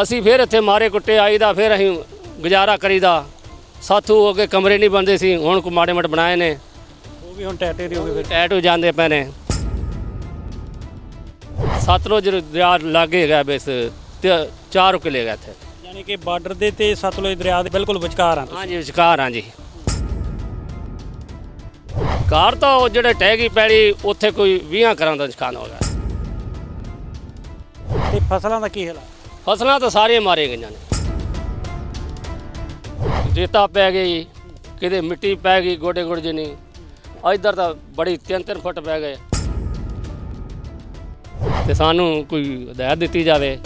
ਅਸੀਂ ਫਿਰ ਇੱਥੇ ਮਾਰੇ ਕੁੱਟੇ ਆਈਦਾ ਫਿਰ ਅਸੀਂ ਗੁਜ਼ਾਰਾ ਕਰੀਦਾ। ਸਾਥੂ ਹੋ ਕੇ ਕਮਰੇ ਨਹੀਂ ਬੰਦੇ ਸੀ ਹੁਣ ਕੋ ਮਾੜੇ ਮੋਟੇ ਬਣਾਏ ਨੇ। ਉਹ ਵੀ ਹੁਣ ਟੈਟੇਰੀ ਹੋ ਗਏ ਫਿਰ। ਟੈਟੂ ਜਾਂਦੇ ਪਏ ਨੇ। ਸਤਲੁਜ ਦਰਿਆ ਲਾਗੇ ਹੈਗਾ ਬਸ ਤੇ 4 ਕਿਲੇ ਹੈਗਾ ਇੱਥੇ। ਯਾਨੀ ਕਿ ਬਾਰਡਰ ਦੇ ਤੇ ਸਤਲੁਜ ਦਰਿਆ ਦੇ ਬਿਲਕੁਲ ਵਿਚਕਾਰ ਆ ਹਾਂਜੀ ਵਿਚਕਾਰ ਹਾਂ ਜੀ। ਕਾਰ ਤਾਂ ਉਹ ਜਿਹੜੇ ਟਹਿਗੀ ਪੈਲੀ ਉੱਥੇ ਕੋਈ 20 ਘਰਾਂ ਦਾ ਨੁਕਸਾਨ ਹੋ ਗਿਆ। ਤੇ ਫਸਲਾਂ ਦਾ ਕੀ ਹਾਲ ਆ? ਫਸਲਾਂ ਤਾਂ ਸਾਰੀਆਂ ਮਾਰੀਆਂ ਗਈਆਂ ਨੇ। ਰੇਤਾ ਪੈ ਗਈ ਕਿਤੇ ਮਿੱਟੀ ਪੈ ਗਈ ਗੋਡੇ ਗੋਡੇ ਜਿੰਨੀ, ਇੱਧਰ ਤਾਂ ਬੜੀ ਤਿੰਨ ਤਿੰਨ ਫੁੱਟ ਪੈ ਗਏ। ਤੇ ਸਾਨੂੰ ਕੋਈ ਹਦਾਇਤ ਦਿੱਤੀ ਜਾਵੇ,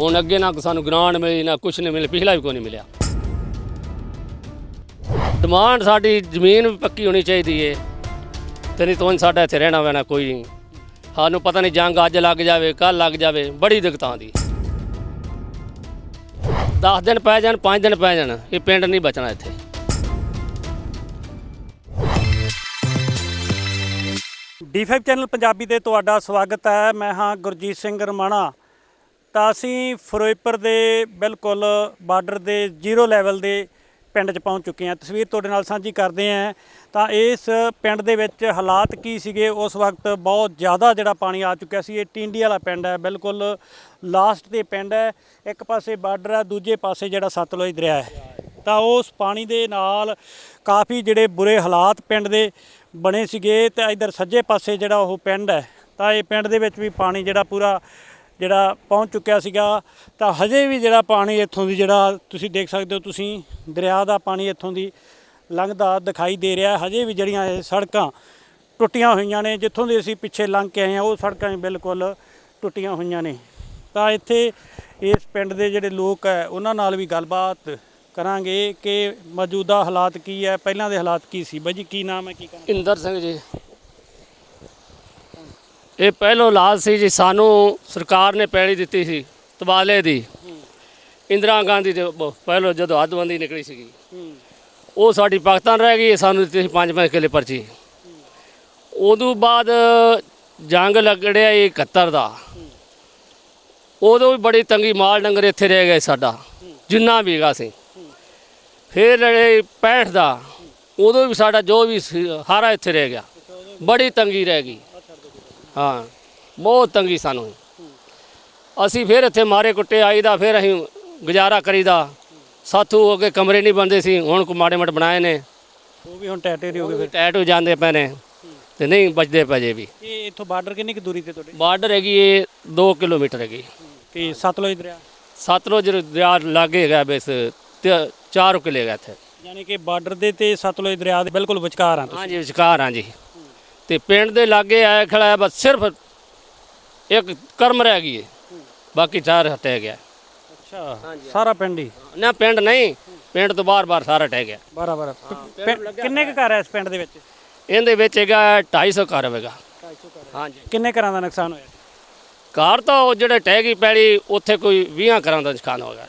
ਹੁਣ ਅੱਗੇ ਨਾ ਸਾਨੂੰ ਗ੍ਰਾਂਟ ਮਿਲੀ, ਨਾ ਕੁਛ ਨਹੀਂ ਮਿਲਿਆ, ਪਿਛਲਾ ਵੀ ਕੋਈ ਨਹੀਂ ਮਿਲਿਆ। ਡਿਮਾਂਡ ਸਾਡੀ ਜ਼ਮੀਨ ਵੀ ਪੱਕੀ ਹੋਣੀ ਚਾਹੀਦੀ ਏ, ਤੇ ਨਹੀਂ ਤਾਂ ਸਾਡਾ ਇੱਥੇ ਰਹਿਣਾ ਪੈਣਾ ਕੋਈ ਨਹੀਂ। ਸਾਨੂੰ ਪਤਾ ਨਹੀਂ ਜੰਗ ਅੱਜ ਲੱਗ ਜਾਵੇ ਕੱਲ ਲੱਗ ਜਾਵੇ, ਬੜੀ ਦਿੱਕਤਾਂ ਆਉਂਦੀ। 10 ਦਿਨ ਪੈ ਜਾਣ 5 ਦਿਨ ਪੈ ਜਾਣ, ਇਹ ਪਿੰਡ ਨਹੀਂ ਬਚਣਾ ਇੱਥੇ। D5 ਚੈਨਲ ਪੰਜਾਬੀ ਤੇ ਤੁਹਾਡਾ ਸਵਾਗਤ ਹੈ। ਮੈਂ ਹਾਂ ਗੁਰਜੀਤ ਸਿੰਘ ਰਮਾਣਾ। ਤਾਂ ਅਸੀਂ ਫਿਰੋਜ਼ਪੁਰ ਦੇ ਬਿਲਕੁਲ ਬਾਰਡਰ ਦੇ ਜ਼ੀਰੋ ਲੈਵਲ ਦੇ ਪਿੰਡ 'ਚ ਪਹੁੰਚ ਚੁੱਕੇ ਹਾਂ। ਤਸਵੀਰ ਤੁਹਾਡੇ ਨਾਲ ਸਾਂਝੀ ਕਰਦੇ ਹਾਂ। ਤਾਂ ਇਸ ਪਿੰਡ ਦੇ ਵਿੱਚ ਹਾਲਾਤ ਕੀ ਸੀਗੇ? ਉਸ ਵਕਤ ਬਹੁਤ ਜ਼ਿਆਦਾ ਜਿਹੜਾ ਪਾਣੀ ਆ ਚੁੱਕਿਆ ਸੀ। ਇਹ ਟਿੰਡੀ ਵਾਲਾ ਪਿੰਡ ਹੈ। ਬਿਲਕੁਲ ਲਾਸਟ ਤੇ ਪਿੰਡ ਹੈ। ਇੱਕ ਪਾਸੇ ਬਾਰਡਰ ਹੈ, ਦੂਜੇ ਪਾਸੇ ਜਿਹੜਾ ਸਤਲੁਜ ਦਰਿਆ ਹੈ। ਤਾਂ ਉਸ ਪਾਣੀ ਦੇ ਨਾਲ ਕਾਫੀ ਜਿਹੜੇ ਬੁਰੇ ਹਾਲਾਤ ਪਿੰਡ ਦੇ ਬਣੇ ਸੀਗੇ। ਤੇ ਇਧਰ ਸੱਜੇ ਪਾਸੇ ਜਿਹੜਾ ਉਹ ਪਿੰਡ ਹੈ, ਤਾਂ ਇਹ ਪਿੰਡ ਦੇ ਵਿੱਚ ਵੀ ਪਾਣੀ ਜਿਹੜਾ ਪੂਰਾ ਜਿਹੜਾ ਪਹੁੰਚ ਚੁੱਕਿਆ ਸੀਗਾ, ਤਾਂ ਹਜੇ ਵੀ ਜਿਹੜਾ ਪਾਣੀ ਇੱਥੋਂ ਦੀ ਜਿਹੜਾ ਤੁਸੀਂ ਦੇਖ ਸਕਦੇ ਹੋ, ਤੁਸੀਂ ਦਰਿਆ ਦਾ ਪਾਣੀ ਇੱਥੋਂ ਦੀ ਲੰਘਦਾ ਦਿਖਾਈ ਦੇ ਰਿਹਾ। ਹਜੇ ਵੀ ਜਿਹੜੀਆਂ ਇਹ ਸੜਕਾਂ ਟੁੱਟੀਆਂ ਹੋਈਆਂ ਨੇ, ਜਿੱਥੋਂ ਦੀ ਅਸੀਂ ਪਿੱਛੇ ਲੰਘ ਕੇ ਆਏ ਹਾਂ, ਉਹ ਸੜਕਾਂ ਵੀ ਬਿਲਕੁਲ ਟੁੱਟੀਆਂ ਹੋਈਆਂ ਨੇ। ਤਾਂ ਇੱਥੇ ਇਸ ਪਿੰਡ ਦੇ ਜਿਹੜੇ ਲੋਕ ਹੈ, ਉਹਨਾਂ ਨਾਲ ਵੀ ਗੱਲਬਾਤ ਕਰਾਂਗੇ ਕਿ ਮੌਜੂਦਾ ਹਾਲਾਤ ਕੀ ਹੈ, ਪਹਿਲਾਂ ਦੇ ਹਾਲਾਤ ਕੀ ਸੀ? ਬਾਈ ਜੀ, ਕੀ ਨਾਮ ਹੈ, ਕੀ ਕਹਿਣਾ ਇੰਦਰ ਸਿੰਘ ਜੀ। ਇਹ ਪਹਿਲੋ ਲਾਲ ਸੀ ਜੀ ਸਾਨੂੰ ਸਰਕਾਰ ਨੇ ਪੈਲੀ ਦਿੱਤੀ ਸੀ ਤਬਾਲੇ ਦੀ। ਇੰਦਰਾ ਗਾਂਧੀ ਦੇ ਬ- ਪਹਿਲੋਂ ਜਦੋਂ ਹੱਦਬੰਦੀ ਨਿਕਲੀ ਸੀਗੀ। ਉਹ ਸਾਡੀ ਪਾਕਿਸਤਾਨ ਰਹਿ ਗਈ ਸਾਨੂੰ ਦਿੱਤੀ ਸੀ ਪੰਜ ਪੰਜ ਕਿੱਲੇ ਪਰਚੀ। ਉਦੋਂ ਬਾਅਦ ਜੰਗ ਲੱਗੜਿਆ ਇਹ 71 ਦਾ। ਉਦੋਂ ਵੀ ਬੜੀ ਤੰਗੀ ਮਾਲ ਡੰਗਰ ਇੱਥੇ ਰਹਿ ਗਏ ਸਾਡਾ ਜਿੰਨਾ ਵੀ ਹੈਗਾ ਸੀ। ਫਿਰ ਲੜੇ 65 ਦਾ ਉਦੋਂ ਵੀ ਸਾਡਾ ਜੋ ਵੀ ਸੀ, ਸਾਰਾ ਇੱਥੇ ਰਹਿ ਗਿਆ। ਬੜੀ ਤੰਗੀ ਰਹਿ ਗਈ। ਹਾਂ ਬਹੁਤ ਤੰਗੀ ਸਾਨੂੰ। ਅਸੀਂ ਫਿਰ ਇੱਥੇ ਮਾਰੇ ਕੁੱਟੇ ਆਈਦਾ ਫਿਰ ਅਸੀਂ ਗੁਜ਼ਾਰਾ ਕਰੀਦਾ। ਸਾਥੂ ਹੋ ਕੇ ਕਮਰੇ ਨਹੀਂ ਬੰਦੇ ਸੀ ਹੁਣ ਕੋ ਮਾੜੇ ਮੋਟੇ ਬਣਾਏ ਨੇ। ਉਹ ਵੀ ਹੁਣ ਟੈਟੇਰੀ ਹੋ ਗਏ ਫਿਰ। ਟੈਟੂ ਜਾਂਦੇ ਪਏ ਨੇ ਤੇ ਨਹੀਂ ਬਚਦੇ ਪਏ ਵੀ। ਇਹ ਇੱਥੋਂ ਬਾਰਡਰ ਕਿੰਨੀ ਕੁ ਦੂਰੀ ਤੇ ਤੁਹਾਡੇ? ਬਾਰਡਰ ਹੈਗੀ ਇਹ 2 ਕਿਲੋਮੀਟਰ ਹੈਗੀ। ਤੇ ਸਤਲੁਜ ਦਰਿਆ? ਸਤਲੁਜ ਦਰਿਆ ਲਾਗੇ ਹੈਗਾ ਬਸ 4 ਕਿਲੇ ਹੈਗਾ ਇੱਥੇ। ਯਾਨੀ ਕਿ ਬਾਰਡਰ ਦੇ ਤੇ ਸਤਲੁਜ ਦਰਿਆ ਦੇ ਬਿਲਕੁਲ ਵਿਚਕਾਰ ਆ ਤੁਸੀਂ? ਹਾਂਜੀ ਵਿਚਕਾਰ ਹਾਂ ਜੀ। ਤੇ ਪਿੰਡ ਦੇ ਲਾਗੇ ਆਇਆ ਖੜਾ ਹੈ ਬਸ ਸਿਰਫ ਇੱਕ ਕਰਮ ਰਹਿ ਗਈ ਹੈ। ਬਾਕੀ ਚਾਰ ਹਟਿਆ ਗਿਆ। ਅੱਛਾ ਸਾਰਾ ਪਿੰਡ ਹੀ? ਨਾ ਪਿੰਡ ਨਹੀਂ ਪਿੰਡ ਤੋਂ ਬਾਹਰ-ਬਾਹਰ ਸਾਰਾ ਟਹਿ ਗਿਆ। ਬਰਾਬਰ ਕਿੰਨੇ ਕੁ ਘਰ ਹੈ ਇਸ ਪਿੰਡ ਦੇ ਵਿੱਚ? ਇਹਦੇ ਵਿੱਚ ਹੈਗਾ 250 ਘਰ ਹੋਵੇਗਾ ਹਾਂਜੀ। ਕਿੰਨੇ ਘਰਾਂ ਦਾ ਨੁਕਸਾਨ ਹੋਇਆ? ਘਰ ਤਾਂ ਉਹ ਜਿਹੜੇ ਟਹਿ ਗਈ ਪੈਲੀ ਉੱਥੇ ਕੋਈ 20 ਘਰਾਂ ਦਾ ਨੁਕਸਾਨ ਹੋ ਗਿਆ।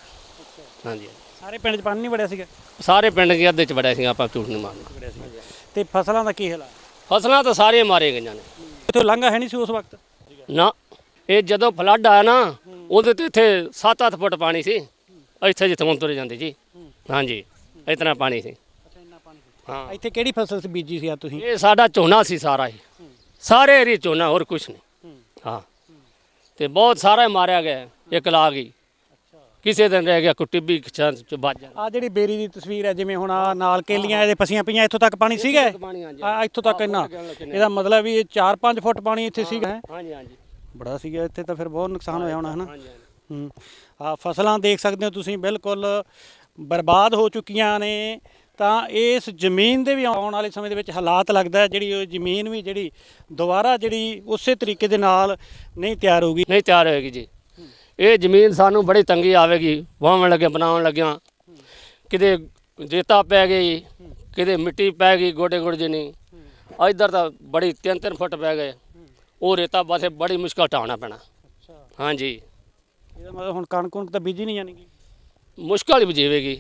ਹਾਂਜੀ। ਸਾਰੇ ਪਿੰਡ 'ਚ ਪਾਣੀ ਨਹੀਂ ਵੜਿਆ ਸੀਗਾ? ਸਾਰੇ ਪਿੰਡ ਦੇ ਅੱਧੇ ਚ ਬੜਿਆ ਸੀ ਆਪਾਂ ਝੂਠ ਨਹੀਂ ਮਾਰਨਾ ਤੇ ਫਸਲਾਂ ਦਾ ਕੀ ਹਾਲ ਆ? ਫਸਲਾਂ ਤਾਂ ਸਾਰੀਆਂ ਮਾਰੀਆਂ ਗਈਆਂ ਨੇ। ਇੱਥੋਂ ਲੰਘਾ ਹੈ ਨਹੀਂ ਸੀ ਉਸ ਵਕਤ? ਨਾ ਇਹ ਜਦੋਂ ਫਲੱਡ ਆਇਆ ਨਾ ਉਹਦੇ ਤੇ ਇੱਥੇ 7-8 ਫੁੱਟ ਪਾਣੀ ਸੀ। ਇੱਥੇ ਜਿੱਥੇ ਹੁਣ ਤੁਰੇ ਜਾਂਦੇ ਜੀ ਹਾਂਜੀ ਇਤਨਾ ਪਾਣੀ ਸੀ। ਹਾਂ। ਇੱਥੇ ਕਿਹੜੀ ਫਸਲ ਸੀ ਬੀਜੀ ਸੀ ਆ ਤੁਸੀਂ? ਇਹ ਸਾਡਾ ਝੋਨਾ ਸੀ ਸਾਰਾ ਹੀ ਸਾਰੇ ਏਰੀਏ ਝੋਨਾ ਹੋਰ ਕੁਝ ਨਹੀਂ। ਹਾਂ। ਤੇ ਬਹੁਤ ਸਾਰਾ ਹੀ ਮਾਰਿਆ ਗਿਆ ਇੱਕ ਲਾ ਗਈ। ਕਿਸੇ ਦਿਨ ਰਹਿ ਗਿਆ ਕੋਈ ਟਿੱਬੀ ਚ ਵੱਜ ਜਾਂਦਾ ਆ ਜਿਹੜੀ ਬੇਰੀ ਦੀ ਤਸਵੀਰ ਹੈ ਜਿਵੇਂ ਹੁਣ ਆ ਨਾਲ ਕੇਲੀਆਂ ਇਹਦੇ ਫਸੀਆਂ ਪਈਆਂ ਇੱਥੋਂ ਤੱਕ ਪਾਣੀ ਸੀਗਾ ਆ ਇੱਥੋਂ ਤੱਕ ਇੰਨਾ। ਇਹਦਾ ਮਤਲਬ ਵੀ ਇਹ 4-5 ਫੁੱਟ ਪਾਣੀ ਇੱਥੇ ਸੀਗਾ? ਹਾਂਜੀ ਹਾਂਜੀ। ਬੜਾ ਸੀਗਾ ਇੱਥੇ ਤਾਂ ਫਿਰ ਬਹੁਤ ਨੁਕਸਾਨ ਹੋਇਆ ਹੋਣਾ ਹਨਾ। ਹੂੰ। ਆ ਫਸਲਾਂ ਦੇਖ ਸਕਦੇ ਹੋ ਤੁਸੀਂ ਬਿਲਕੁਲ ਬਰਬਾਦ ਹੋ ਚੁੱਕੀਆਂ ਨੇ। ਤਾਂ ਇਸ ਜ਼ਮੀਨ ਦੇ ਵੀ ਆਉਣ ਵਾਲੇ ਸਮੇਂ ਦੇ ਵਿੱਚ ਹਾਲਾਤ ਲੱਗਦਾ ਹੈ ਜਿਹੜੀ ਉਹ ਜ਼ਮੀਨ ਵੀ ਜਿਹੜੀ ਦੁਬਾਰਾ ਜਿਹੜੀ ਉਸੇ ਤਰੀਕੇ ਦੇ ਨਾਲ ਨਹੀਂ ਤਿਆਰ ਹੋਊਗੀ। ਨਹੀਂ ਤਿਆਰ ਹੋਏਗੀ ਜੀ। ਇਹ ਜ਼ਮੀਨ ਸਾਨੂੰ ਬੜੀ ਤੰਗੀ ਆਵੇਗੀ ਵਾਹਣ ਲੱਗੇ ਬਣਾਉਣ ਲੱਗਿਆ। ਕਿਤੇ ਰੇਤਾ ਪੈ ਗਈ ਕਿਤੇ ਮਿੱਟੀ ਪੈ ਗਈ ਗੋਡੇ ਗੋਡੇ ਜਿੰਨੀ। ਇੱਧਰ ਤਾਂ ਬੜੀ ਤਿੰਨ ਤਿੰਨ ਫੁੱਟ ਪੈ ਗਏ। ਉਹ ਰੇਤਾ ਬਸੇ ਬੜੀ ਮੁਸ਼ਕਲ ਢਾਉਣਾ ਪੈਣਾ। ਹਾਂਜੀ। ਇਹਦਾ ਮਤਲਬ ਹੁਣ ਕਣਕ ਕੁਣਕ ਤਾਂ ਬੀਜੀ ਨਹੀਂ ਜਾਣੀਗੀ। ਮੁਸ਼ਕਲ ਹੀ ਬਜੀਵੇਗੀ।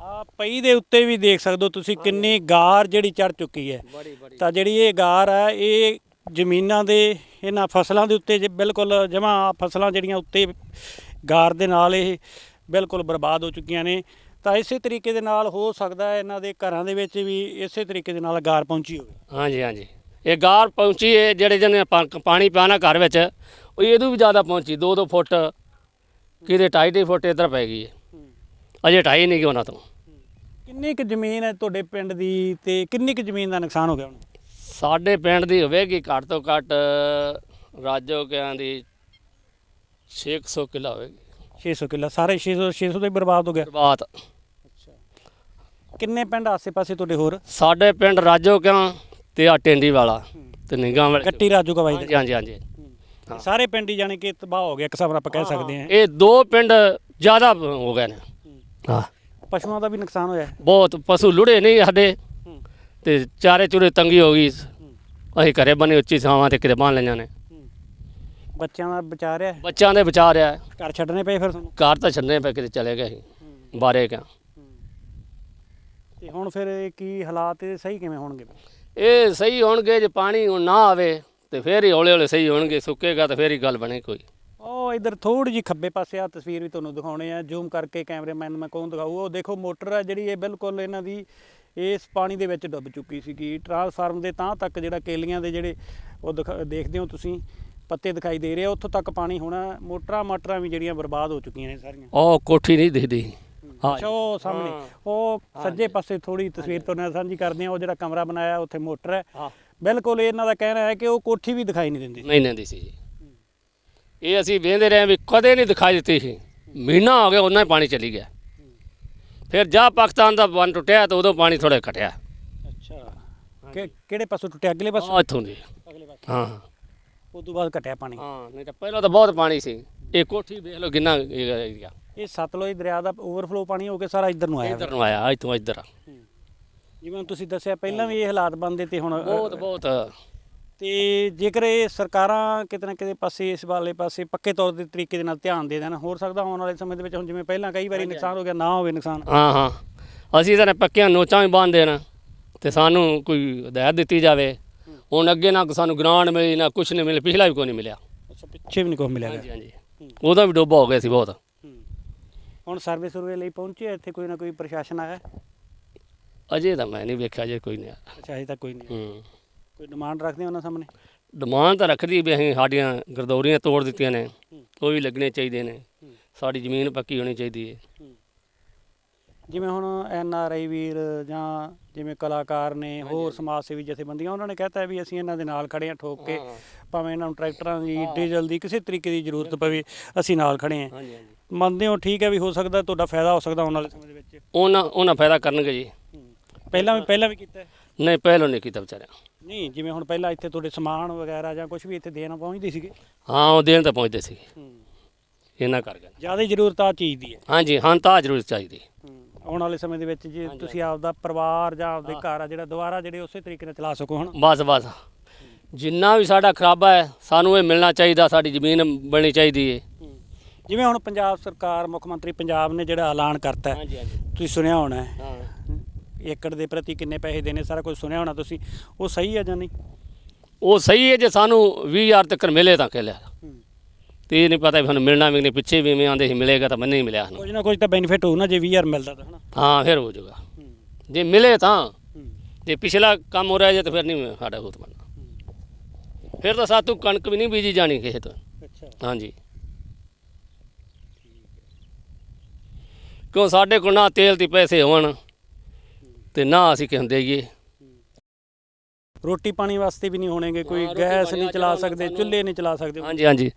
ਆ ਪਈ ਦੇ ਉੱਤੇ ਵੀ ਦੇਖ ਸਕਦੇ ਹੋ ਤੁਸੀਂ ਕਿੰਨੀ ਗਾਰ ਜਿਹੜੀ ਚੜ ਚੁੱਕੀ ਹੈ। ਤਾਂ ਜਿਹੜੀ ਇਹ ਗਾਰ ਹੈ ਇਹ ਜ਼ਮੀਨਾਂ ਦੇ ਇਹਨਾਂ ਫਸਲਾਂ ਦੇ ਉੱਤੇ ਜੇ ਬਿਲਕੁਲ ਜਮਾ ਫਸਲਾਂ ਜਿਹੜੀਆਂ ਉੱਤੇ ਗਾਰ ਦੇ ਨਾਲ ਇਹ ਬਿਲਕੁਲ ਬਰਬਾਦ ਹੋ ਚੁੱਕੀਆਂ ਨੇ ਤਾਂ ਇਸੇ ਤਰੀਕੇ ਦੇ ਨਾਲ ਹੋ ਸਕਦਾ ਹੈ ਇਹਨਾਂ ਦੇ ਘਰਾਂ ਦੇ ਵਿੱਚ ਵੀ ਇਸੇ ਤਰੀਕੇ ਦੇ ਨਾਲ ਗਾਰ ਪਹੁੰਚੀ ਹੋਵੇ। ਹਾਂਜੀ ਹਾਂਜੀ। ਇਹ ਗਾਰ ਪਹੁੰਚੀ ਹੈ ਜਿਹੜੇ ਜਨੇ ਪਾਣੀ ਪਿਆਣਾ ਘਰ ਵਿੱਚ ਉਹ ਇਹਦੋਂ ਵੀ ਜ਼ਿਆਦਾ ਪਹੁੰਚੀ 2-2 ਫੁੱਟ ਕਿਤੇ 2.5 ਫੁੱਟ ਇੱਧਰ ਪੈ ਗਈ ਹੈ। ਅਜੇ ਢਾਈ ਨਹੀਂ ਗਈ ਉਹਨਾਂ ਤੋਂ। ਕਿੰਨੀ ਕੁ ਜ਼ਮੀਨ ਹੈ ਤੁਹਾਡੇ ਪਿੰਡ ਦੀ ਤੇ ਕਿੰਨੀ ਕੁ ਜ਼ਮੀਨ ਦਾ ਨੁਕਸਾਨ ਹੋ ਗਿਆ ਹੁਣ? ਸਾਡੇ ਪਿੰਡ ਦੀ ਹੋਵੇਗੀ ਘੱਟ ਤੋਂ ਘੱਟ ਰਾਜੋ ਕਿਆਂ ਦੀ 600 ਕਿੱਲਾ ਹੋਵੇਗੀ। 600 ਕਿੱਲਾ ਸਾਰੇ 600 600 ਦਾ ਹੀ ਬਰਬਾਦ ਹੋ ਗਿਆ? ਬਾਤ ਕਿੰਨੇ ਪਿੰਡ ਆਸੇ-ਪਾਸੇ ਤੁਹਾਡੇ ਹੋਰ? ਸਾਡੇ ਪਿੰਡ ਰਾਜੋ ਕਿਆਂ ਤੇ ਆ ਟੈਂਡੀ ਵਾਲਾ ਤੇ ਨਿੰਗਾ ਵਾਲੇ। ਗੱਟੀ ਰਾਜੂ ਕਾ ਬਾਈ ਹਾਂਜੀ ਹਾਂਜੀ ਹਾਂਜੀ। ਦਾ ਸਾਰੇ ਪਿੰਡ ਹੀ ਜਾਣੇ ਕਿ ਤਬਾਹ ਹੋ ਗਿਆ ਇੱਕ ਹਿਸਾਬ ਨਾਲ ਆਪਾਂ ਕਹਿ ਸਕਦੇ ਹਾਂ। ਇਹ ਦੋ ਪਿੰਡ ਜ਼ਿਆਦਾ ਹੋ ਗਏ ਨੇ। ਹਾਂ। ਪਸ਼ੂਆਂ ਦਾ ਵੀ ਨੁਕਸਾਨ ਹੋਇਆ ਹੈ। ਬਹੁਤ ਪਸ਼ੂ ਲੁੜੇ ਨਹੀਂ ਸਾਡੇ ਤੇ ਚਾਰੇ ਚੁਰੇ ਤੰਗੀ ਹੋ ਗਈ। ਅਸੀਂ ਘਰੇ ਬਣੇ ਉੱਚੀ ਥਾਵਾਂ ਤੇ ਕਿਤੇ ਬੰਨ ਲਈਆਂ ਨੇ। ਬੱਚਿਆਂ ਦਾ ਬਚਾ ਰਿਹਾ? ਹੈ। ਬੱਚਿਆਂ ਦੇ ਵਿਚਾਰ ਆ ਘਰ ਛੱਡਣੇ ਪਏ ਫਿਰ ਤੁਹਾਨੂੰ? ਘਰ ਤਾਂ ਛੱਡਣੇ ਪਏ ਕਿਤੇ ਚਲੇ ਗਏ ਸੀ ਬਾਰੇ ਕਿਆ। ਤੇ ਹੁਣ ਫਿਰ ਇਹ ਕੀ ਹਾਲਾਤ ਇਹ ਸਹੀ ਕਿਵੇਂ ਹੋਣਗੇ? ਇਹ ਸਹੀ ਹੋਣਗੇ ਜੇ ਪਾਣੀ ਹੁਣ ਨਾ ਆਵੇ ਤੇ ਫੇਰ ਹੀ ਹੌਲੇ ਹੌਲੇ ਸਹੀ ਹੋਣਗੇ ਸੁੱਕੇਗਾ ਤਾਂ ਫੇਰ ਹੀ ਗੱਲ ਬਣੇ ਕੋਈ। ਉਹ ਇਧਰ ਥੋੜੀ ਜੀ ਖੱਬੇ ਪਾਸੇ ਆ ਤਸਵੀਰ ਵੀ ਤੁਹਾਨੂੰ ਦਿਖਾਉਣੇ ਆ। ਜ਼ੂਮ ਕਰਕੇ ਕੈਮਰਾਮੈਨ ਮੈਂ ਕੌਣ ਦਿਖਾਊ। ਉਹ ਦੇਖੋ ਮੋਟਰ ਆ ਜਿਹੜੀ ਇਹ ਬਿਲਕੁਲ ਇਹਨਾਂ ਦੀ ਇਸ ਪਾਣੀ ਦੇ ਵਿੱਚ ਡੁੱਬ ਚੁੱਕੀ ਸੀਗੀ। ਟਰਾਂਸਫਾਰਮ ਦੇ ਤਾਂ ਤੱਕ ਜਿਹੜਾ ਕੇਲੀਆਂ ਦੇ ਜਿਹੜੇ ਉਹ ਦਿਖਾ- ਦੇਖਦੇ ਹੋ ਤੁਸੀਂ ਪੱਤੇ ਦਿਖਾਈ ਦੇ ਰਹੇ ਆ ਉੱਥੋਂ ਤੱਕ ਪਾਣੀ ਹੋਣਾ ਮੋਟਰਾਂ ਮਾਟਰਾਂ ਵੀ ਜਿਹੜੀਆਂ ਬਰਬਾਦ ਹੋ ਚੁੱਕੀਆਂ ਨੇ ਸਾਰੀਆਂ। ਉਹ ਕੋਠੀ ਨਹੀਂ ਦਿਖਦੀ। ਹਾਂ। ਅੱਛਾ ਉਹ ਸਾਹਮਣੇ। ਉਹ ਸੱਜੇ ਪਾਸੇ ਥੋੜੀ ਤਸਵੀਰ ਤੋਂ ਨਾਲ ਸਾਂਝੀ ਕਰਦੇ ਆ ਉਹ ਜਿਹੜਾ ਕਮਰਾ ਬਣਾਇਆ ਉੱਥੇ ਮੋਟਰ ਹੈ। ਬਿਲਕੁਲ ਇਹਨਾਂ ਦਾ ਕਹਿਣਾ ਹੈ ਕਿ ਉਹ ਕੋਠੀ ਵੀ ਦਿਖਾਈ ਨਹੀਂ ਦਿੰਦੀ। ਨਹੀਂ ਨਹੀਂ ਸੀ। ਜੀ ਇਹ ਅਸੀਂ ਵੇਂਦੇ ਰਹੇ ਵੀ ਕਦੇ ਨਹੀਂ ਦਿਖਾਈ ਦਿੱਤੀ ਸੀ। ਮਹੀਨਾ ਹੋ ਗਿਆ ਉਹਨਾਂ ਹੀ ਪਾਣੀ ਚਲੀ ਗਿਆ। ਫਿਰ ਜਾ ਪਾਕਿਸਤਾਨ ਦਾ ਬੰਨ ਟੁੱਟਿਆ ਤਾਂ ਉਦੋਂ ਪਾਣੀ ਥੋੜਾ ਘਟਿਆ। ਅੱਛਾ। ਕਿ ਕਿਹੜੇ ਪਾਸੋਂ ਟੁੱਟਿਆ? ਅਗਲੇ ਪਾਸੋਂ? ਆ ਇੱਥੋਂ ਦੀ। ਅਗਲੇ ਪਾਸੇ। ਹਾਂ। ਉਸ ਤੋਂ ਬਾਅਦ ਘਟਿਆ ਪਾਣੀ। ਹਾਂ ਨਹੀਂ ਤਾਂ ਪਹਿਲਾਂ ਤਾਂ ਬਹੁਤ ਪਾਣੀ ਸੀ। ਇਹ ਕੋਠੀ ਵੇਖ ਲਓ ਕਿੰਨਾ ਏਰੀਆ ਇਹ ਸਤਲੁਜ ਦਰਿਆ ਦਾ ਓਵਰਫਲੋ ਪਾਣੀ ਹੋ ਕੇ ਸਾਰਾ ਇੱਧਰ ਨੂੰ ਆਇਆ ਇੱਧਰ ਨੂੰ ਆਇਆ ਇੱਥੋਂ ਇੱਧਰ। ਜਿਵੇਂ ਹੁਣ ਤੁਸੀਂ ਦੱਸਿਆ ਪਹਿਲਾਂ ਵੀ ਇਹ ਹਾਲਾਤ ਬਣਦੇ ਤੇ ਹੁਣ ਬਹੁਤ ਬਹੁਤ। ਤੇ ਜੇਕਰ ਇਹ ਸਰਕਾਰਾਂ ਕਿਤੇ ਨਾ ਕਿਤੇ ਪਾਸੇ ਇਸ ਵਾਲੇ ਪਾਸੇ ਪੱਕੇ ਤੌਰ ਦੇ ਤਰੀਕੇ ਦੇ ਨਾਲ ਧਿਆਨ ਦੇ ਦੇਣ ਹੋਰ ਸਕਦਾ ਆਉਣ ਵਾਲੇ ਸਮੇਂ ਦੇ ਵਿੱਚ ਹੁਣ ਜਿਵੇਂ ਪਹਿਲਾਂ ਕਈ ਵਾਰੀ ਨੁਕਸਾਨ ਹੋ ਗਿਆ ਨਾ ਹੋਵੇ ਨੁਕਸਾਨ। ਹਾਂ ਹਾਂ। ਅਸੀਂ ਤਾਂ ਪੱਕੀਆਂ ਨੋਚਾਂ ਵੀ ਬੰਨ ਦੇਣ ਤੇ ਸਾਨੂੰ ਕੋਈ ਹਦਾਇਤ ਦਿੱਤੀ ਜਾਵੇ। ਹੁਣ ਅੱਗੇ ਨਾ ਸਾਨੂੰ ਗ੍ਰਾਂਟ ਮਿਲੀ ਨਾ ਕੁਛ ਨਹੀਂ ਮਿਲਿਆ ਪਿਛਲਾ ਵੀ ਕੋਈ ਨਹੀਂ ਮਿਲਿਆ। ਅੱਛਾ ਪਿੱਛੇ ਵੀ ਨਹੀਂ ਕੁਛ ਮਿਲਿਆ ਹਾਂਜੀ ਹਾਂਜੀ। ਉਹਦਾ ਵੀ ਡੋਬਾ ਹੋ ਗਿਆ ਸੀ ਬਹੁਤ। ਹੁਣ ਸਰਵੇ ਸੁਰਵੇ ਲਈ ਪਹੁੰਚੇ ਇੱਥੇ ਕੋਈ ਨਾ ਕੋਈ ਪ੍ਰਸ਼ਾਸਨ ਆਇਆ? ਅਜੇ ਤਾਂ ਮੈਂ ਨਹੀਂ ਵੇਖਿਆ ਜੇ ਕੋਈ ਨਹੀਂ ਆਇਆ। ਅੱਛਾ ਅਜੇ ਤੱਕ ਕੋਈ ਨਹੀਂ ਹੂੰ। ਕੋਈ ਡਿਮਾਂਡ ਰੱਖਦੇ ਉਹਨਾਂ ਸਾਹਮਣੇ? ਡਿਮਾਂਡ ਤਾਂ ਰੱਖਦੀ ਵੀ ਅਸੀਂ ਸਾਡੀਆਂ ਗਰਦੌਰੀਆਂ ਤੋੜ ਦਿੱਤੀਆਂ ਨੇ ਉਹ ਵੀ ਲੱਗਣੇ ਚਾਹੀਦੇ ਨੇ ਸਾਡੀ ਜ਼ਮੀਨ ਪੱਕੀ ਹੋਣੀ ਚਾਹੀਦੀ ਹੈ। ਜਿਵੇਂ ਹੁਣ ਐਨ ਆਰ ਆਈ ਵੀਰ ਜਾਂ ਜਿਵੇਂ ਕਲਾਕਾਰ ਨੇ ਹੋਰ ਸਮਾਜ ਸੇਵੀ ਜਥੇਬੰਦੀਆਂ ਉਹਨਾਂ ਨੇ ਕਹਿਤਾ ਵੀ ਅਸੀਂ ਇਹਨਾਂ ਦੇ ਨਾਲ ਖੜੇ ਆ ਠੋਕ ਕੇ ਭਾਵੇਂ ਇਹਨਾਂ ਨੂੰ ਟਰੈਕਟਰਾਂ ਦੀ ਡੀਜ਼ਲ ਦੀ ਕਿਸੇ ਤਰੀਕੇ ਦੀ ਜ਼ਰੂਰਤ ਪਵੇ ਅਸੀਂ ਨਾਲ ਖੜੇ ਆ ਮੰਨਦੇ ਹੋ ਠੀਕ ਹੈ ਵੀ ਹੋ ਸਕਦਾ ਤੁਹਾਡਾ ਫਾਇਦਾ ਹੋ ਸਕਦਾ ਆਉਣ ਵਾਲੇ ਸਮੇਂ ਦੇ ਵਿੱਚ? ਉਹਨਾਂ ਉਹਨਾਂ ਫਾਇਦਾ ਕਰਨਗੇ ਜੀ। ਪਹਿਲਾਂ ਵੀ ਪਹਿਲਾਂ ਵੀ ਕੀਤਾ ਹੈ? ਨਹੀਂ ਪਹਿਲੋਂ ਨਹੀਂ ਕੀਤਾ ਵਿਚਾਰਿਆ। ਨਹੀਂ ਜਿਵੇਂ ਹੁਣ ਪਹਿਲਾਂ ਇੱਥੇ ਤੁਹਾਡੇ ਸਮਾਨ ਵਗੈਰਾ ਜਾਂ ਕੁਝ ਵੀ ਇੱਥੇ ਦੇਣ ਪਹੁੰਚਦੇ ਸੀਗੇ? ਹਾਂ ਉਹ ਦੇਣ ਤਾਂ ਪਹੁੰਚਦੇ ਸੀ ਇਹਨਾਂ ਕਰ ਗਏ ਜ਼ਿਆਦਾ ਜ਼ਰੂਰਤ ਆ ਚੀਜ਼ ਦੀ ਹੈ। ਹਾਂਜੀ ਹਾਂ ਤਾਂ ਜ਼ਰੂਰ ਚਾਹੀਦੀ ਆਉਣ ਵਾਲੇ ਸਮੇਂ ਦੇ ਵਿੱਚ ਜੇ ਤੁਸੀਂ ਆਪਦਾ ਪਰਿਵਾਰ ਜਾਂ ਆਪਦੇ ਘਰ ਆ ਜਿਹੜਾ ਦੁਬਾਰਾ ਜਿਹੜੇ ਉਸੇ ਤਰੀਕੇ ਨਾਲ ਚਲਾ ਸਕੋ ਹਣ ਬਸ ਬਸ। ਜਿੰਨਾ ਵੀ ਸਾਡਾ ਖਰਾਬਾ ਹੈ ਸਾਨੂੰ ਇਹ ਮਿਲਣਾ ਚਾਹੀਦਾ ਸਾਡੀ ਜ਼ਮੀਨ ਬਣਨੀ ਚਾਹੀਦੀ ਹੈ। ਜਿਵੇਂ ਹੁਣ ਪੰਜਾਬ ਸਰਕਾਰ ਮੁੱਖ ਮੰਤਰੀ ਪੰਜਾਬ ਨੇ ਜਿਹੜਾ ਐਲਾਨ ਕਰਤਾ ਹੈ ਹਾਂਜੀ ਹਾਂਜੀ। ਤੁਸੀਂ ਸੁਣਿਆ ਹੋਣਾ ਹੈ। ਹਾਂ। ਏਕੜ ਦੇ ਪ੍ਰਤੀ ਕਿੰਨੇ ਪੈਸੇ ਦੇਣੇ ਸਾਰਾ ਕੁਝ ਸੁਣਿਆ ਹੋਣਾ ਤੁਸੀਂ। ਉਹ ਸਹੀ ਹੈ ਜਾਂ ਨਹੀਂ? ਉਹ ਸਹੀ ਹੈ ਜੇ ਸਾਨੂੰ 20000 ਤੱਕ ਮਿਲੇ ਤਾਂ ਕਹਿ ਲਿਆ। ਤੇ ਇਹ ਨਹੀਂ ਪਤਾ ਵੀ ਸਾਨੂੰ ਮਿਲਣਾ ਵੀ ਨਹੀਂ ਪਿੱਛੇ ਵੀ ਮੈਂ ਆਂਦੇ ਸੀ ਮਿਲੇਗਾ ਤਾਂ ਮੈਨੂੰ ਨਹੀਂ ਮਿਲਿਆ ਕੁਝ ਨਾ ਕੁਝ ਤਾਂ ਬੈਨੀਫਿਟ ਹੋਊ ਨਾ ਜੇ 20000 ਮਿਲਦਾ ਤਾਂ ਹਨਾ? ਹਾਂ ਫਿਰ ਹੋ ਜਾਊਗਾ। ਜੇ ਮਿਲੇ ਤਾਂ ਜੇ ਪਿਛਲਾ ਕੰਮ ਹੋ ਰਿਹਾ ਜੇ ਤਾਂ ਫਿਰ ਨਹੀਂ ਸਾਡਾ ਹੋਤ ਬਣਨਾ। ਫਿਰ ਤਾਂ ਸਾਤੋਂ ਕਣਕ ਵੀ ਨਹੀਂ ਬੀਜੀ ਜਾਣੀ ਕਿਸੇ ਤੋਂ। ਅੱਛਾ। ਹਾਂਜੀ। ਕਿਉਂ ਸਾਡੇ ਕੋਲ ਨਾ ਤੇਲ ਦੀ ਪੈਸੇ ਹੋਣ ਤੇ ਨਾ ਅਸੀਂ ਨੂੰ ਦੇਈਏ। ਰੋਟੀ ਪਾਣੀ ਵਾਸਤੇ ਵੀ ਨਹੀਂ ਹੋਣਗੇ ਕੋਈ ਹਾਂ, ਰੋਟੀ ਗੈਸ ਪਾਣੀ ਨਹੀਂ ਅੱਜ ਚਲਾ ਕੱਲ੍ਹ ਸਕਦੇ ਸਾਨੂੰ- ਚੁੱਲ੍ਹੇ ਨਹੀਂ ਚਲਾ ਸਕਦੇ। ਹਾਂਜੀ ਹਾਂਜੀ।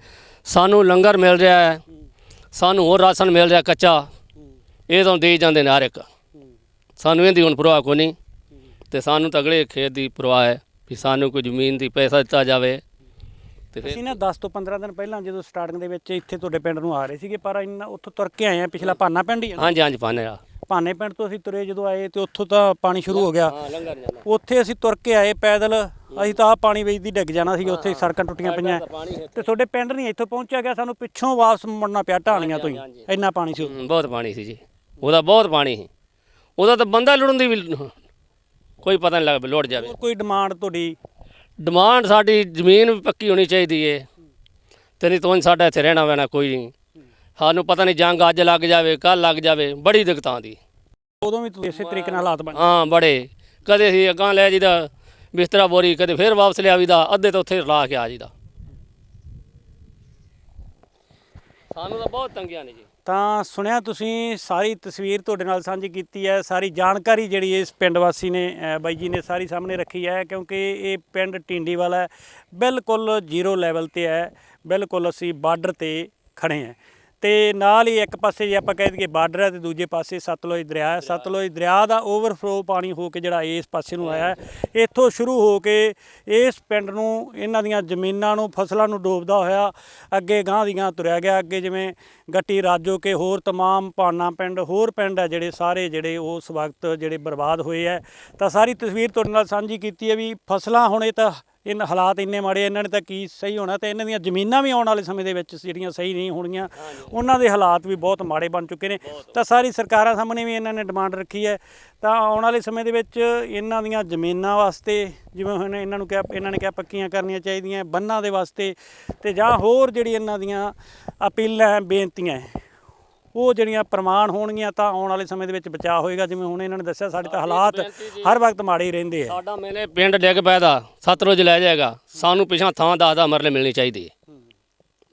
ਸਾਨੂੰ ਲੰਗਰ ਮਿਲ ਰਿਹਾ ਹੈ। ਸਾਨੂੰ ਹੋਰ ਰਾਸ਼ਨ ਮਿਲ ਰਿਹਾ ਕੱਚਾ। ਇਹ ਤਾਂ ਦੇ ਜਾਂਦੇ ਨੇ ਹਰ ਇੱਕ। ਸਾਨੂੰ ਇਹਦੀ ਹੁਣ ਪਰਵਾਹ ਕੋਈ ਨਹੀਂ। ਤੇ ਸਾਨੂੰ ਤਾਂ ਅਗਲੇ ਖੇਤ ਦੀ ਪਰਵਾਹ ਹੈ ਵੀ ਸਾਨੂੰ ਕੋਈ ਜ਼ਮੀਨ ਦੀ ਪੈਸਾ ਦਿੱਤਾ ਜਾਵੇ। ਤੇ ਫਿਰ ਅਸੀਂ ਨਾ 10 ਤੋਂ 15 ਦਿਨ ਪਹਿਲਾਂ ਜਦੋਂ ਸਟਾਰਟਿੰਗ ਦੇ ਵਿੱਚ ਇੱਥੇ ਤੁਹਾਡੇ ਪਿੰਡ ਨੂੰ ਆ ਰਹੇ ਸੀਗੇ ਪਰ ਇੰਨਾ ਉੱਥੋਂ ਤੁਰ ਕੇ ਆਏ ਆ ਪਿਛਲਾ ਭਾਨਾ ਪਿੰਡ ਹੀ ਆ ਨਾ। ਹਾਂਜੀ ਹਾਂਜੀ ਪਾਣੇ ਆ। ਭਾਨੇ ਪਿੰਡ ਤੋਂ ਅਸੀਂ ਤੁਰੇ ਜਦੋਂ ਆਏ ਤੇ ਉੱਥੋਂ ਤਾਂ ਪਾਣੀ ਸ਼ੁਰੂ ਹੋ ਗਿਆ। ਹਾਂ ਲੰਗਰ ਜਾਣਾ ਉੱਥੇ ਅਸੀਂ ਤੁਰ ਕੇ ਆਏ ਪੈਦਲ। ਅਸੀਂ ਤਾਂ ਆ ਪਾਣੀ ਵੇਚਦੀ ਡਿੱਗ ਜਾਣਾ ਸੀ ਉੱਥੇ ਸੜਕਾਂ ਟੁੱਟੀਆਂ ਪਈਆਂ। ਤੇ ਤੁਹਾਡੇ ਪਿੰਡ ਨਹੀਂ ਇੱਥੋਂ ਪਹੁੰਚਿਆ ਗਿਆ ਸਾਨੂੰ ਪਿੱਛੋਂ ਵਾਪਸ ਮੁੜਨਾ ਪਿਆ ਢਾਣੀਆਂ ਤੋਂ ਹੀ। ਇੰਨਾ ਪਾਣੀ ਸੀ ਬਹੁਤ ਪਾਣੀ ਸੀ ਜੀ। ਉਹਦਾ ਬਹੁਤ ਪਾਣੀ ਸੀ। ਉਹਦਾ ਤਾਂ ਬੰਦਾ ਲੁੜਨ ਦੀ ਵੀ ਕੋਈ ਪਤਾ ਨਹੀਂ ਲੱਗਾ ਵੀ ਲੋੜ ਜਾਵੇ। ਕੋਈ ਡਿਮਾਂਡ ਤੁਹਾਡੀ? ਡਿਮਾਂਡ ਸਾਡੀ ਜ਼ਮੀਨ ਵੀ ਪੱਕੀ ਹੋਣੀ ਚਾਹੀਦੀ ਏ। ਤੇ ਨਹੀਂ ਤਾਂ ਸਾਡਾ ਇੱਥੇ ਰਹਿਣਾ ਪੈਣਾ ਕੋਈ ਨਹੀਂ। ਸਾਨੂੰ ਪਤਾ ਨਹੀਂ ਜੰਗ ਅੱਜ ਲੱਗ ਜਾਵੇ ਕੱਲ ਲੱਗ ਜਾਵੇ ਬੜੀ ਦਿੱਕਤਾਂ ਦੀ। ਉਦੋਂ ਵੀ ਤੁਸੀਂ ਇਸੇ ਤਰੀਕੇ ਨਾਲ ਹਾਲਾਤ ਬਣ। ਹਾਂ ਬੜੇ। ਕਦੇ ਅਸੀਂ ਅੱਗਾਂ ਲੈ ਜੀਦਾ ਬਿਸਤਰਾ ਬੋਰੀ ਕਦੇ ਫਿਰ ਵਾਪਸ ਲਿਆਵੀਦਾ ਅੱਧੇ ਤੋਂ ਉੱਥੇ ਲਾ ਕੇ ਆ ਜੀਦਾ ਸਾਨੂੰ ਤਾਂ ਬਹੁਤ ਤੰਗੀਆਂ ਨੇ ਜੀ। ਤਾਂ ਸੁਣਿਆ ਤੁਸੀਂ ਸਾਰੀ ਤਸਵੀਰ ਤੁਹਾਡੇ ਨਾਲ ਸਾਂਝੀ ਕੀਤੀ ਹੈ ਸਾਰੀ ਜਾਣਕਾਰੀ ਜਿਹੜੀ ਇਸ ਪਿੰਡ ਵਾਸੀ ਨੇ ਅ, ਬਾਈ ਜੀ ਨੇ ਸਾਰੀ ਸਾਹਮਣੇ ਰੱਖੀ ਹੈ ਕਿਉਂਕਿ ਇਹ ਪਿੰਡ ਟਿੰਡੀ ਵਾਲਾ ਹੈ ਬਿਲਕੁਲ ਜ਼ੀਰੋ ਲੈਵਲ ਤੇ ਹੈ ਬਿਲਕੁਲ ਅਸੀਂ ਬਾਰਡਰ ਤੇ ਖੜੇ ਹਾਂ। ਤੇ ਨਾਲ ਹੀ ਇੱਕ ਪਾਸੇ ਜੇ ਆਪਾਂ ਕਹਿ ਦਈਏ ਬਾਰਡਰ ਹੈ ਤੇ ਦੂਜੇ ਪਾਸੇ ਸਤਲੁਜ ਦਰਿਆ ਹੈ ਸਤਲੁਜ ਦਰਿਆ ਦਾ ਓਵਰਫਲੋ ਪਾਣੀ ਹੋ ਕੇ ਜਿਹੜਾ ਇਸ ਪਾਸੇ ਨੂੰ ਆਇਆ ਹੈ ਇੱਥੋਂ ਸ਼ੁਰੂ ਹੋ ਕੇ ਇਸ ਪਿੰਡ ਨੂੰ ਇਹਨਾਂ ਦੀਆਂ ਜ਼ਮੀਨਾਂ ਨੂੰ ਫਸਲਾਂ ਨੂੰ ਡੋਬਦਾ ਹੋਇਆ ਅੱਗੇ ਗਾਂਹ ਦੀ ਗਾਂਹ ਤੁਰਿਆ ਗਿਆ ਅੱਗੇ ਜਿਵੇਂ ਗੱਟੀ ਰਾਜੋ ਕੇ ਹੋਰ तमाम ਪਾਨਾ ਪਿੰਡ ਹੋਰ ਪਿੰਡ ਹੈ ਜਿਹੜੇ ਸਾਰੇ ਜਿਹੜੇ ਉਸ ਵਕਤ ਜਿਹੜੇ ਬਰਬਾਦ ਹੋਏ ਹੈ ਤਾਂ ਸਾਰੀ ਤਸਵੀਰ ਤੁਹਾਡੇ ਨਾਲ ਸਾਂਝੀ ਕੀਤੀ ਹੈ ਵੀ ਫਸਲਾਂ ਹੁਣ ਇਹ ਤਾਂ ਇਨ ਹਾਲਾਤ ਇੰਨੇ ਮਾੜੇ ਇਹਨਾਂ ਨੇ ਤਾਂ ਕੀ ਸਹੀ ਹੋਣਾ ਤੇ ਇਹਨਾਂ ਦੀਆਂ ਜ਼ਮੀਨਾਂ ਵੀ ਆਉਣ ਵਾਲੇ ਸਮੇਂ ਦੇ ਵਿੱਚ ਜਿਹੜੀਆਂ ਸਹੀ ਨਹੀਂ ਹੋਣਗੀਆਂ। ਉਹਨਾਂ ਦੇ ਹਾਲਾਤ ਵੀ ਬਹੁਤ ਮਾੜੇ ਬਣ ਚੁੱਕੇ ਨੇ। ਤਾਂ ਸਾਰੀ ਸਰਕਾਰਾਂ ਸਾਹਮਣੇ ਵੀ ਇਹਨਾਂ ਨੇ ਡਿਮਾਂਡ ਰੱਖੀ ਹੈ। ਤਾਂ ਆਉਣ ਵਾਲੇ ਸਮੇਂ ਦੇ ਵਿੱਚ ਇਹਨਾਂ ਦੀਆਂ ਜ਼ਮੀਨਾਂ ਵਾਸਤੇ ਜਿਵੇਂ ਹੁਣ ਇਹਨਾਂ ਨੂੰ ਕਿਹਾ ਇਹਨਾਂ ਨੇ ਕਿਹਾ ਪੱਕੀਆਂ ਕਰਨੀਆਂ ਚਾਹੀਦੀਆਂ ਬੰਨਾਂ ਦੇ ਵਾਸਤੇ ਤੇ ਜਾਂ ਹੋਰ ਜਿਹੜੀ ਇਹਨਾਂ ਦੀਆਂ ਅਪੀਲਾਂ ਬੇਨਤੀਆਂ ਉਹ ਜਿਹੜੀਆਂ ਪ੍ਰਮਾਣ ਹੋਣਗੀਆਂ ਤਾਂ ਆਉਣ ਵਾਲੇ ਸਮੇਂ ਦੇ ਵਿੱਚ ਬਚਾਅ ਹੋਏਗਾ। ਜਿਵੇਂ ਹੁਣ ਇਹਨਾਂ ਨੇ ਦੱਸਿਆ ਸਾਡੇ ਤਾਂ ਹਾਲਾਤ ਹਰ ਵਕਤ ਮਾੜੇ ਹੀ ਰਹਿੰਦੇ ਆ। ਸਾਡਾ ਮੇਲੇ ਪਿੰਡ ਡਿੱਗ ਪੈਦਾ ਸਤਲੁਜ ਲੈ ਜਾਏਗਾ। ਸਾਨੂੰ ਪਿਛਾਂ ਥਾਂ ਦਸ ਦਸ ਮਰਲੇ ਮਿਲਣੀ ਚਾਹੀਦੀ ਹੈ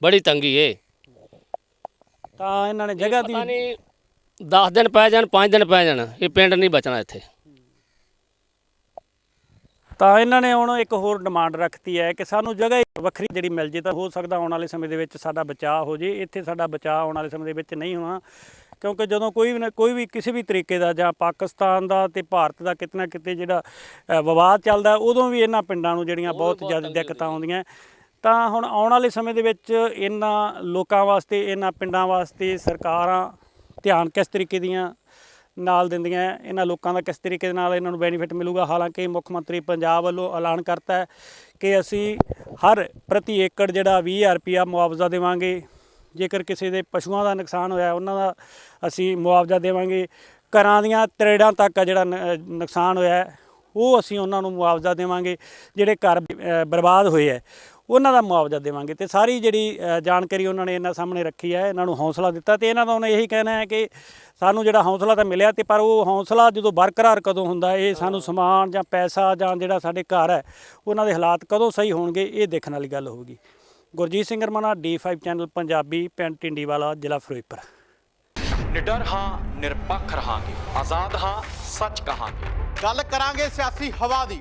ਬੜੀ ਤੰਗੀ ਏ। ਤਾਂ ਇਹਨਾਂ ਨੇ ਜਗ੍ਹਾ ਦੀ ਪਤਾ ਨਹੀਂ 10 ਦਿਨ ਪੈ ਜਾਣ 5 ਦਿਨ ਪੈ ਜਾਣ ਇਹ ਪਿੰਡ ਨਹੀਂ ਬਚਣਾ ਇੱਥੇ। ਤਾਂ ਇਹਨਾਂ ਨੇ ਹੁਣ ਇੱਕ ਹੋਰ ਡਿਮਾਂਡ ਰੱਖਤੀ ਹੈ ਕਿ ਸਾਨੂੰ ਜਗ੍ਹਾ ਵੱਖਰੀ ਜਿਹੜੀ ਮਿਲ ਜੇ ਤਾਂ ਹੋ ਸਕਦਾ ਆਉਣ ਵਾਲੇ ਸਮੇਂ ਦੇ ਵਿੱਚ ਸਾਡਾ ਬਚਾਅ ਹੋ ਜੇ ਇੱਥੇ ਸਾਡਾ ਬਚਾਅ ਆਉਣ ਵਾਲੇ ਸਮੇਂ ਦੇ ਵਿੱਚ ਨਹੀਂ ਹੋਣਾ। ਕਿਉਂਕਿ ਜਦੋਂ ਕੋਈ ਵੀ ਕੋਈ ਵੀ ਕਿਸੇ ਵੀ ਤਰੀਕੇ ਦਾ ਜਾਂ ਪਾਕਿਸਤਾਨ ਦਾ ਤੇ ਭਾਰਤ ਦਾ ਕਿਤੇ ਨਾ ਕਿਤੇ ਜਿਹੜਾ ਵਿਵਾਦ ਚੱਲਦਾ ਉਦੋਂ ਵੀ ਇਹਨਾਂ ਪਿੰਡਾਂ ਨੂੰ ਜਿਹੜੀਆਂ ਬਹੁਤ ਜ਼ਿਆਦਾ ਦਿੱਕਤਾਂ ਆਉਂਦੀਆਂ। ਤਾਂ ਹੁਣ ਆਉਣ ਵਾਲੇ ਸਮੇਂ ਦੇ ਵਿੱਚ ਇਹਨਾਂ ਲੋਕਾਂ ਵਾਸਤੇ ਇਹਨਾਂ ਪਿੰਡਾਂ ਵਾਸਤੇ ਸਰਕਾਰਾਂ ਧਿਆਨ ਕਿਸ ਤਰੀਕੇ ਦੀਆਂ ਨਾਲ ਦਿੰਦੀਆਂ ਇਹਨਾਂ ਲੋਕਾਂ ਦਾ ਕਿਸ ਤਰੀਕੇ ਦੇ ਨਾਲ ਇਹਨਾਂ ਨੂੰ ਬੈਨੀਫਿਟ ਮਿਲੂਗਾ? ਹਾਲਾਂਕਿ ਮੁੱਖ ਮੰਤਰੀ ਪੰਜਾਬ ਵੱਲੋਂ ਐਲਾਨ ਕਰਤਾ ਹੈ ਕਿ ਅਸੀਂ ਹਰ ਪ੍ਰਤੀ ਏਕੜ ਜਿਹੜਾ 20000 ਰੁਪਇਆ ਮੁਆਵਜ਼ਾ ਦੇਵਾਂਗੇ। ਜੇਕਰ ਕਿਸੇ ਦੇ ਪਸ਼ੂਆਂ ਦਾ ਨੁਕਸਾਨ ਹੋਇਆ, ਉਹਨਾਂ ਦਾ ਅਸੀਂ ਮੁਆਵਜ਼ਾ ਦੇਵਾਂਗੇ। ਘਰਾਂ ਦੀਆਂ ਤਰੇੜਾਂ ਤੱਕ ਆ ਜਿਹੜਾ ਨ- ਨੁਕਸਾਨ ਹੋਇਆ ਉਹ ਅਸੀਂ ਉਹਨਾਂ ਨੂੰ ਮੁਆਵਜ਼ਾ ਦੇਵਾਂਗੇ, ਜਿਹੜੇ ਘਰ ਬਰਬਾਦ ਹੋਏ ਹੈ। ਉਹਨਾਂ ਦਾ ਮੁਆਵਜ਼ਾ ਦੇਵਾਂਗੇ ਤੇ ਸਾਰੀ ਜਿਹੜੀ ਜਾਣਕਾਰੀ ਉਹਨਾਂ ਨੇ ਇਹਨਾਂ ਸਾਹਮਣੇ ਰੱਖੀ ਹੈ ਇਹਨਾਂ ਨੂੰ ਹੌਸਲਾ ਦਿੱਤਾ ਤੇ ਇਹਨਾਂ ਦਾ ਉਹਨਾਂ ਇਹੀ ਕਹਿਣਾ ਹੈ ਕਿ ਸਾਨੂੰ ਜਿਹੜਾ ਹੌਸਲਾ ਤਾਂ ਮਿਲਿਆ ਤੇ ਪਰ ਉਹ ਹੌਸਲਾ ਜਦੋਂ ਬਰਕਰਾਰ ਕਦੋਂ ਹੁੰਦਾ ਹੈ, ਇਹ ਸਾਨੂੰ ਸਮਾਨ ਜਾਂ ਪੈਸਾ ਜਾਂ ਜਿਹੜਾ ਸਾਡੇ ਘਰ ਹੈ ਉਹਨਾਂ ਦੇ ਹਾਲਾਤ ਕਦੋਂ ਸਹੀ ਹੋਣਗੇ ਇਹ ਦੇਖਣ ਵਾਲੀ ਗੱਲ ਹੋਊਗੀ। ਗੁਰਜੀਤ ਸਿੰਘ ਰਮਨਾ D5 ਚੈਨਲ ਪੰਜਾਬੀ ਪਿੰਡ ਟਿੰਡੀਵਾਲਾ ਜ਼ਿਲ੍ਹਾ ਫਿਰੋਜ਼ਪੁਰ। ਨਿਡਰ ਹਾਂ ਨਿਰਪੱਖ ਰਹਾਂਗੇ ਆਜ਼ਾਦ ਹਾਂ ਸੱਚ ਕਹਾਂਗੇ। ਗੱਲ ਕਰਾਂਗੇ ਸਿਆਸੀ ਹਵਾ ਦੀ।